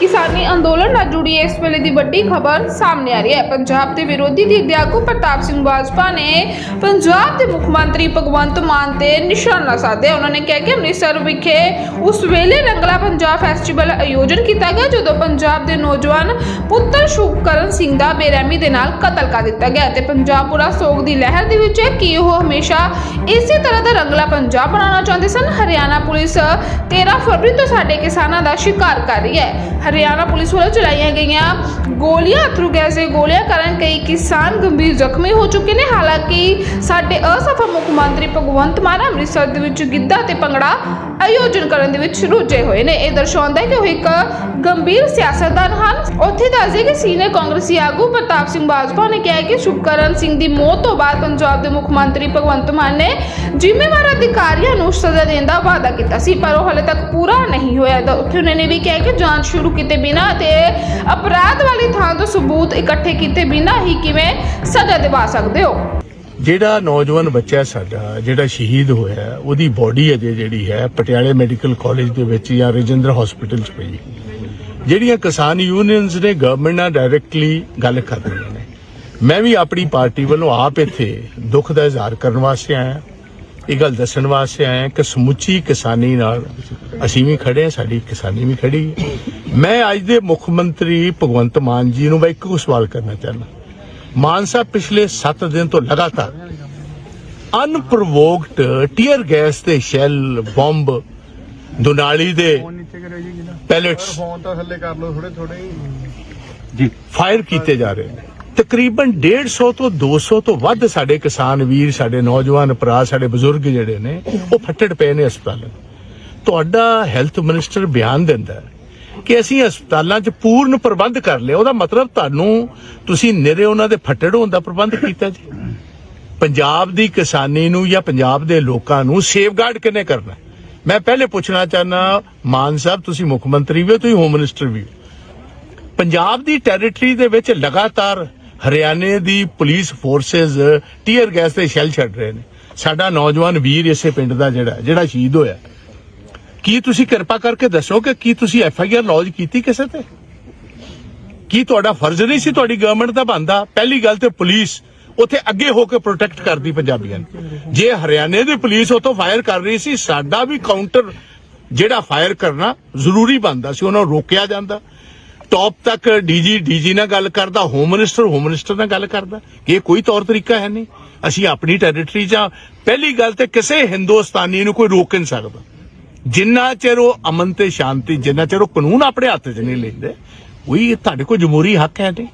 ਕਿਸਾਨੀ ਅੰਦੋਲਨ ਨਾਲ ਜੁੜੀ ਇਸ ਵੇਲੇ ਦੀ ਵੱਡੀ ਖਬਰ ਸਾਹਮਣੇ ਆ ਰਹੀ ਹੈ। ਪੰਜਾਬ ਦੇ ਵਿਰੋਧੀ ਧਿਰ ਦੇ ਆਗੂ ਪ੍ਰਤਾਪ ਸਿੰਘ ਬਾਜਵਾ ਨੇ ਪੰਜਾਬ ਦੇ ਮੁੱਖ ਮੰਤਰੀ ਭਗਵੰਤ ਮਾਨ ਤੇ ਨਿਸ਼ਾਨਾ ਸਾਧਿਆ। ਉਹਨਾਂ ਨੇ ਕਿਹਾ ਕਿ ਅੰਮ੍ਰਿਤਸਰ ਵਿਖੇ ਉਸ ਵੇਲੇ ਰੰਗਲਾ ਪੰਜਾਬ ਫੈਸਟੀਵਲ ਆਯੋਜਨ ਕੀਤਾ ਗਿਆ, ਜਦੋਂ ਪੰਜਾਬ ਦੇ ਨੌਜਵਾਨ ਪੁੱਤਰ ਸ਼ੁਭਕਰਨ ਸਿੰਘ ਦਾ ਬੇਰਹਿਮੀ ਦੇ ਨਾਲ ਕਤਲ ਕਰ ਦਿੱਤਾ ਗਿਆ ਤੇ ਪੰਜਾਬ ਪੂਰਾ ਸੋਗ ਦੀ ਲਹਿਰ ਦੇ ਵਿੱਚ ਹੈ ਕਿ ਉਹ ਹਮੇਸ਼ਾ ਇਸੇ ਤਰ੍ਹਾਂ ਦਾ ਰੰਗਲਾ ਪੰਜਾਬ ਬਣਾਉਣਾ ਚਾਹੁੰਦੇ ਸਨ? ਹਰਿਆਣਾ ਪੁਲਿਸ 13 ਫਰਵਰੀ ਤੋਂ ਸਾਡੇ ਕਿਸਾਨਾਂ ਦਾ ਸ਼ਿਕਾਰ ਕਰ ਰਹੀ ਹੈ। ਹਰਿਆਣਾ ਪੁਲਿਸ ਵੱਲੋਂ ਚਲਾਈਆਂ ਗਈਆਂ ਗੋਲੀਆਂ ਅਥਰੂ ਗੈਸ ਦੇ ਗੋਲੀਆਂ ਕਾਰਨ ਕਈ ਕਿਸਾਨ ਗੰਭੀਰ ਜ਼ਖਮੀ ਹੋ ਚੁੱਕੇ ਨੇ। ਹਾਲਾਂਕਿ ਸਾਡੇ ਅਸਫਲ ਮੁੱਖ ਮੰਤਰੀ ਭਗਵੰਤ ਮਾਨ ਅੰਮ੍ਰਿਤਸਰ ਦੇ ਵਿੱਚ ਗਿੱਧਾ ਤੇ ਭੰਗੜਾ ਆਯੋਜਨ ਕਰਨ ਦੇ ਵਿੱਚ ਰੁੱਝੇ ਹੋਏ ਨੇ। ਇਹ ਦਰਸਾਉਂਦਾ ਹੈ ਕਿ ਉਹ ਇੱਕ ਗੰਭੀਰ ਸਿਆਸਤਦਾਨ ਹਨ। ਉੱਥੇ ਦੱਸਦੇ ਕਿ ਸੀਨੀਅਰ ਕਾਂਗਰਸੀ ਆਗੂ ਪ੍ਰਤਾਪ ਸਿੰਘ ਬਾਜਪਾ ਨੇ ਕਿਹਾ ਕਿ ਸ਼ੁਭਕਰਨ ਸਿੰਘ ਦੀ ਮੌਤ ਤੋਂ ਬਾਅਦ ਪੰਜਾਬ ਦੇ ਮੁੱਖ ਮੰਤਰੀ ਭਗਵੰਤ ਮਾਨ ਨੇ ਜ਼ਿੰਮੇਵਾਰ ਅਧਿਕਾਰੀਆਂ ਨੂੰ ਸਜ਼ਾ ਦੇਣ ਦਾ ਵਾਅਦਾ ਕੀਤਾ ਸੀ, ਪਰ ਉਹ ਹਾਲੇ ਤੱਕ ਪੂਰਾ ਨਹੀਂ ਹੋਇਆ। ਤਾਂ ਉੱਥੇ ਉਹਨਾਂ ਨੇ ਵੀ ਕਿਹਾ ਕਿ ਜਾਂਚ ਸ਼ੁਰੂ ਕੀਤੇ ਬਿਨਾਂ ਤੇ ਅਪਰਾਧ ਵਾਲੀ ਥਾਂ ਤੋਂ ਸਬੂਤ ਇਕੱਠੇ ਕੀਤੇ ਬਿਨਾਂ ਹੀ ਕਿਵੇਂ ਸਜ਼ਾ ਦਿਵਾ ਸਕਦੇ ਹੋ। ਜਿਹੜਾ ਨੌਜਵਾਨ ਬੱਚਾ ਸਾਡਾ, ਜਿਹੜਾ ਸ਼ਹੀਦ ਹੋਇਆ, ਉਹਦੀ ਬੋਡੀ ਅਜੇ ਜਿਹੜੀ ਹੈ ਪਟਿਆਲੇ ਮੈਡੀਕਲ ਕਾਲਜ ਦੇ ਵਿੱਚ ਜਾਂ ਰਜਿੰਦਰ ਹਸਪੀਟਲ 'ਚ ਪਈ ਜਿਹੜੀਆਂ ਕਿਸਾਨ ਯੂਨੀਅਨਸ ਨੇ ਗਵਰਨਮੈਂਟ ਨਾਲ ਡਾਇਰੈਕਟਲੀ ਗੱਲ ਕਰ ਰਹੀਆਂ ਨੇ। ਮੈਂ ਵੀ ਆਪਣੀ ਪਾਰਟੀ ਵੱਲੋਂ ਆਪ ਇੱਥੇ ਦੁੱਖ ਦਾ ਇਜ਼ਹਾਰ ਕਰਨ ਵਾਸਤੇ ਆਇਆ ਇਹ ਗੱਲ ਦੱਸਣ ਵਾਸਤੇ ਆਇਆ ਕਿ ਸਮੁੱਚੀ ਕਿਸਾਨੀ ਨਾਲ ਅਸੀਂ ਵੀ ਖੜੇ ਹਾਂ, ਸਾਡੀ ਕਿਸਾਨੀ ਵੀ ਖੜੀ ਮੈਂ ਅੱਜ ਦੇ ਮੁੱਖ ਮੰਤਰੀ ਭਗਵੰਤ ਮਾਨ ਜੀ ਨੂੰ ਮੈਂ ਇੱਕੋ ਸਵਾਲ ਕਰਨਾ ਚਾਹੁੰਦਾ। ਮਾਨ ਸਾਹਿਬ ਪਿਛਲੇ 7 ਦਿਨ ਤੋਂ ਲਗਾਤਾਰ ਅਨਪ੍ਰੋਵੋਕਡ ਟੀਅਰ ਗੈਸ ਤੇ ਸ਼ੈਲ ਬੰਬ ਦੁਨਾਲੀ ਦੇ ਜੀ ਪੈਲੇਟਸ ਫੋਨ ਤਾਂ ਥੱਲੇ ਕਰ ਲਓ ਥੋੜੇ ਥੋੜੇ ਫਾਇਰ ਕੀਤੇ ਜਾ ਰਹੇ ਨੇ। ਤਕਰੀਬਨ 150 ਤੋਂ 200 ਤੋਂ ਵੱਧ ਸਾਡੇ ਕਿਸਾਨ ਵੀਰ ਸਾਡੇ ਨੌਜਵਾਨ ਭਰਾ ਸਾਡੇ ਬਜ਼ੁਰਗ ਜਿਹੜੇ ਨੇ ਉਹ ਫੱਟੜ ਪਏ ਨੇ ਹਸਪਤਾਲਾਂ। ਤੁਹਾਡਾ ਹੈਲਥ ਮਿਨਿਸਟਰ ਬਿਆਨ ਦਿੰਦਾ ਹੈ ਕਿ ਅਸੀਂ ਹਸਪਤਾਲਾਂ 'ਚ ਪੂਰਨ ਪ੍ਰਬੰਧ ਕਰ ਲਿਆ ਉਹਦਾ ਮਤਲਬ ਤੁਹਾਨੂੰ ਤੁਸੀਂ ਨਿਰੇ ਉਹਨਾਂ ਦੇ ਫੱਟੜ ਹੋਣ ਦਾ ਪ੍ਰਬੰਧ ਕੀਤਾ ਜੀ। ਪੰਜਾਬ ਦੀ ਕਿਸਾਨੀ ਨੂੰ ਜਾਂ ਪੰਜਾਬ ਦੇ ਲੋਕਾਂ ਨੂੰ ਸੇਫਗਾਰਡ ਕਿਨੇ ਕਰਨਾ? ਮੈਂ ਪਹਿਲੇ ਪੁੱਛਣਾ ਚਾਹਨਾ ਮਾਨ ਸਾਹਿਬ, ਤੁਸੀਂ ਮੁੱਖ ਮੰਤਰੀ ਵੀ ਹੋ, ਤੁਸੀਂ ਹੋਮ ਮਿਨਿਸਟਰ ਵੀ ਪੰਜਾਬ ਦੀ ਟੈਰੀਟਰੀ ਦੇ ਵਿੱਚ ਲਗਾਤਾਰ ਹਰਿਆਣੇ ਦੀ ਪੁਲਿਸ ਫੋਰਸਸ ਟੀਅਰ ਗੈਸ ਦੇ ਸ਼ੈਲ ਛੱਡ ਰਹੇ ਨੇ। ਸਾਡਾ ਨੌਜਵਾਨ ਵੀਰ ਇਸੇ ਪਿੰਡ ਦਾ ਜਿਹੜਾ ਜਿਹੜਾ ਸ਼ਹੀਦ ਹੋਇਆ। ਕੀ ਤੁਸੀਂ ਕਿਰਪਾ ਕਰਕੇ ਦੱਸੋ ਕਿ ਕੀ ਤੁਸੀਂ ਐਫ ਆਈ ਆਰ ਲੌਜ ਕੀਤੀ ਕਿਸੇ ਤੇ? ਕੀ ਤੁਹਾਡਾ ਫਰਜ਼ ਨਹੀਂ ਸੀ ਤੁਹਾਡੀ ਗਵਰਨਮੈਂਟ ਦਾ ਬੰਦਾ ਪਹਿਲੀ ਗੱਲ ਤੇ ਪੁਲਿਸ ਉੱਥੇ ਅੱਗੇ ਹੋ ਕੇ ਪ੍ਰੋਟੈਕਟ ਕਰਦੀ ਪੰਜਾਬੀਆਂ ਜੇ ਹਰਿਆਣੇ ਦੀ ਪੁਲਿਸ ਉਤੋਂ ਫਾਇਰ ਕਰ ਰਹੀ ਸੀ, ਸਾਡਾ ਵੀ ਕਾਊਂਟਰ ਜਿਹੜਾ ਫਾਇਰ ਕਰਨਾ ਜ਼ਰੂਰੀ ਬੰਦਾ ਸੀ, ਉਹਨਾਂ ਨੂੰ ਰੋਕਿਆ ਜਾਂਦਾ। ਟੌਪ ਤੱਕ ਡੀਜੀ ਡੀਜੀ ਨਾਲ ਗੱਲ ਕਰਦਾ ਹੋਮ ਮਿਨਿਸਟਰ ਹੋਮ ਮਿਨਿਸਟਰ ਨਾਲ ਗੱਲ ਕਰਦਾ। ਇਹ ਕੋਈ ਤੌਰ ਤਰੀਕਾ ਹੈ ਨਹੀਂ। ਅਸੀਂ ਆਪਣੀ ਟੈਰੀਟਰੀ ਜਾਂ ਪਹਿਲੀ ਗੱਲ ਤੇ ਕਿਸੇ ਹਿੰਦੁਸਤਾਨੀ ਨੂੰ ਕੋਈ ਰੋਕ ਨਹੀਂ ਸਕਦਾ। ਜਿੰਨਾ ਚਿਰ ਉਹ ਅਮਨ ਤੇ ਸ਼ਾਂਤੀ, ਜਿੰਨਾ ਚਿਰ ਉਹ ਕਾਨੂੰਨ ਆਪਣੇ ਹੱਥ 'ਚ ਨਹੀਂ ਲੈਂਦੇ ਉਹੀ ਤੁਹਾਡੇ ਕੋਲ ਜਮਹੂਰੀ ਹੱਕ ਹੈ ਨਹੀਂ